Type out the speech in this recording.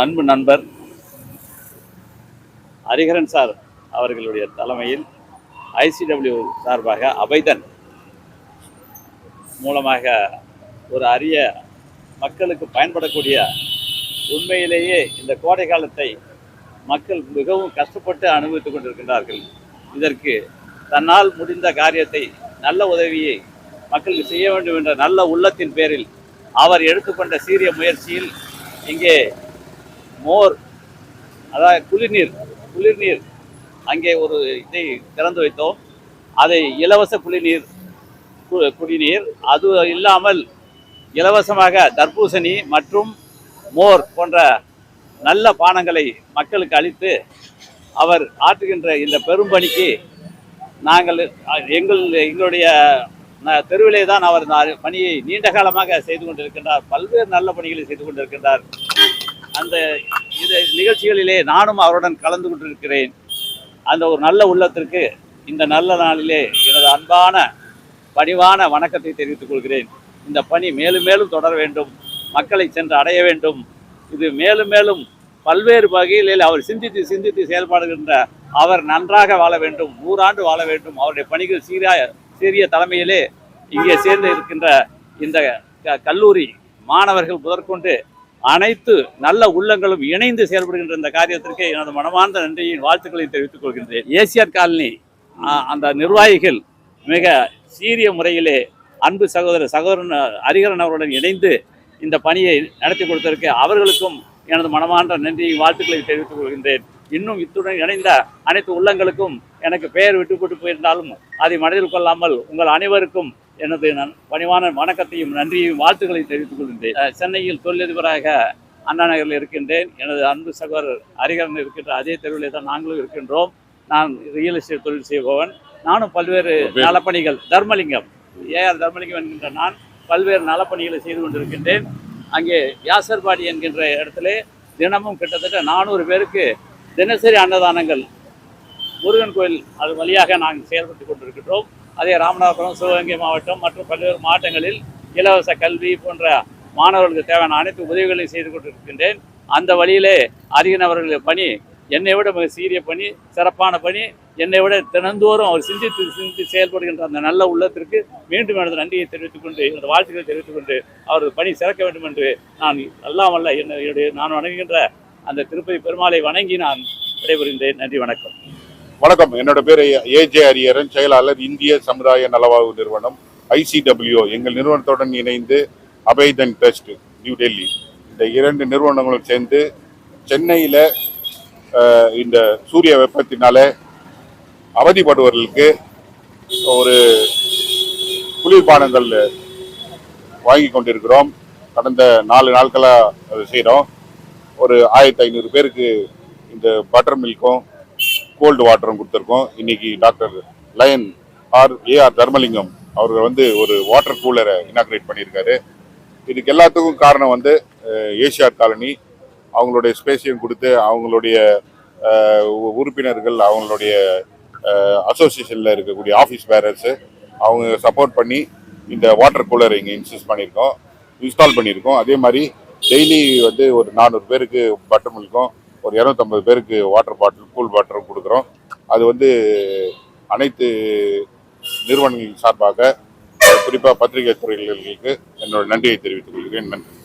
அன்பு நண்பர் ஹரிஹரன் சார் அவர்களுடைய தலைமையில் ஐசிடபிள்யூ சார்பாக அபைதன் மூலமாக ஒரு அரிய மக்களுக்கு பயன்படக்கூடிய உண்மையிலேயே இந்த கோடை காலத்தை மக்கள் மிகவும் கஷ்டப்பட்டு அனுபவித்துக் கொண்டிருக்கின்றார்கள். இதற்கு தன்னால் முடிந்த காரியத்தை நல்ல உதவியை மக்களுக்கு செய்ய வேண்டும் என்ற நல்ல உள்ளத்தின் பேரில் அவர் எடுத்துக்கொண்ட சீரிய முயற்சியில் இங்கே மோர் அதாவது குளிர்நீர் குளிர்நீர். அங்கே ஒரு இதை திறந்து வைத்தோம். அதை இலவச குளிர்நீர் கு- குடிநீர். அது இல்லாமல் இலவசமாக தர்பூசணி மற்றும் மோர் போன்ற நல்ல பானங்களை மக்களுக்கு அளித்து அவர் ஆற்றுகின்ற இந்த பெரும்பணிக்கு நாங்கள் எங்கள் எங்களுடைய ந- தெருவிலே தான் அவர் பணியை நீண்ட காலமாக செய்து கொண்டிருக்கின்றார். பல்வேறு நல்ல பணிகளை செய்து கொண்டிருக்கின்றார். அந்த இது நிகழ்ச்சிகளிலே நானும் அவருடன் கலந்து கொண்டிருக்கிறேன். அந்த ஒரு நல்ல உள்ளத்திற்கு இந்த நல்ல நாளிலே எனது அன்பான பணிவான வணக்கத்தை தெரிவித்துக் கொள்கிறேன். இந்த பணி மேலும் மேலும் தொடர வேண்டும். மக்களை சென்று அடைய வேண்டும். இது மேலும் மேலும் பல்வேறு வகையில் அவர் சிந்தித்து சிந்தித்து செயல்பாடுகின்ற அவர் நன்றாக வாழ வேண்டும். நூறாண்டு வாழ வேண்டும். அவருடைய பணிகள் சீராய சீரிய தலைமையிலே இங்கே சேர்ந்து இருக்கின்ற இந்த க- கல்லூரி மாணவர்கள் முதற்கொண்டு அனைத்து நல்ல உள்ளங்களும் இணைந்து செயல்படுகின்ற இந்த காரியத்திற்கு எனது மனமார்ந்த நன்றியின் வாழ்த்துக்களை தெரிவித்துக் கொள்கின்றேன். ஏசியார் காலனி அந்த நிர்வாகிகள் மிக சீரிய முறையிலே அன்பு சகோதர சகோதரன் ஹரிகரன் அவருடன் இணைந்து இந்த பணியை நடத்தி கொடுத்ததற்கு அவர்களுக்கும் எனது மனமார்ந்த நன்றியை வாழ்த்துக்களை தெரிவித்துக் கொள்கின்றேன். இன்னும் இத்துடன் இணைந்த அனைத்து உள்ளங்களுக்கும் எனக்கு பெயர் விட்டு போட்டு போயிருந்தாலும் அதை மனதில் கொள்ளாமல் உங்கள் அனைவருக்கும் எனது நன் பணிவான வணக்கத்தையும் நன்றியையும் வாழ்த்துக்களையும் தெரிவித்துக் கொள்கின்றேன். சென்னையில் தொழிலதிபராக அண்ணா நகரில் இருக்கின்றேன். எனது அன்பு சகோதரர் ஹரிகரன் இருக்கின்ற அதே தெருவிலே தான் நாங்களும் இருக்கின்றோம். நான் ரியல் எஸ்டேட் தொழில் செய்பவன். நானும் பல்வேறு நலப்பணிகள் தர்மலிங்கம் ஏஆர் தர்மலிங்கம் என்கின்ற நான் பல்வேறு நலப்பணிகளை செய்து கொண்டிருக்கின்றேன். அங்கே யாசர்பாடி என்கின்ற இடத்துல தினமும் கிட்டத்தட்ட நானூறு பேருக்கு தினசரி அன்னதானங்கள் முருகன் கோயில் அது வழியாக நாங்கள் செயல்பட்டு கொண்டிருக்கின்றோம். அதே ராமநாதபுரம் சிவகங்கை மாவட்டம் மற்றும் பல்வேறு மாவட்டங்களில் இலவச கல்வி போன்ற மாணவர்களுக்கு தேவையான அனைத்து உதவிகளையும் செய்து கொண்டிருக்கின்றேன். அந்த வழியிலே அரியன் அவர்களுடைய பணி என்னை விட மிக சீரிய பணி சிறப்பான பணி என்னை விட தினந்தோறும் அவர் சிந்தித்து சிந்தித்து செயல்படுகின்ற அந்த நல்ல உள்ளத்திற்கு மீண்டும் எனது நன்றியை தெரிவித்துக் கொண்டு எனது வாழ்த்துக்களை தெரிவித்துக் கொண்டு அவரது பணி சிறக்க வேண்டும் என்று நான் எல்லாம் அல்ல என்னுடைய நான் வணங்குகின்ற அந்த திருப்பதி பெருமாளை வணங்கி நான் விடைபெறுகின்றேன். நன்றி வணக்கம். வணக்கம். என்னோட பேர் ஏஜே ஹரியரன் செயலாளர் இந்திய சமுதாய நலவாழ்வு நிறுவனம் ஐசிடபிள்யூ எங்கள் நிறுவனத்துடன் இணைந்து அபேதன் ட்ரஸ்ட் நியூ டெல்லி. இந்த இரண்டு நிறுவனங்களும் சேர்ந்து சென்னையில் இந்த சூரிய வெப்பத்தினால அவதிப்படுவர்களுக்கு ஒரு குளிர்பானங்கள் வாங்கி கொண்டிருக்கிறோம். கடந்த நாலு நாட்களாக அதை செய்கிறோம் ஒரு ஆயிரத்தி ஐநூறு பேருக்கு இந்த பட்டர் மில்க்கும் கோல்டு வாட்டரும் கொடுத்துருக்கோம். இன்னைக்கு doctor lion R A R Dharmalingam அவர்கள் வந்து ஒரு வாட்டர் கூலரை இனாக்ரேட் பண்ணியிருக்காரு. இதுக்கு எல்லாத்துக்கும் காரணம் வந்து ஏசியார் காலனி. அவங்களுடைய ஸ்பேஸையும் கொடுத்து அவங்களுடைய உ- உறுப்பினர்கள் அவங்களுடைய அசோசியேஷனில் இருக்கக்கூடிய ஆஃபீஸ் பேரர்ஸு அவங்க சப்போர்ட் பண்ணி இந்த வாட்டர் கூலரை இங்கே இன்ஸ்டியூஸ் பண்ணியிருக்கோம். இன்ஸ்டால் பண்ணியிருக்கோம். அதே மாதிரி டெய்லி வந்து ஒரு நானூறு பேருக்கு பட்டர் மில்க்கும் ஒரு இரநூத்தம்பது பேருக்கு வாட்டர் பாட்டில் கூல் வாட்டரும் கொடுக்குறோம். அது வந்து அனைத்து நிறுவனங்களின் சார்பாக குறிப்பாக பத்திரிகை துறைகளுக்கு என்னோட நன்றியை தெரிவித்துக் கொள்கிறேன். நன்றி.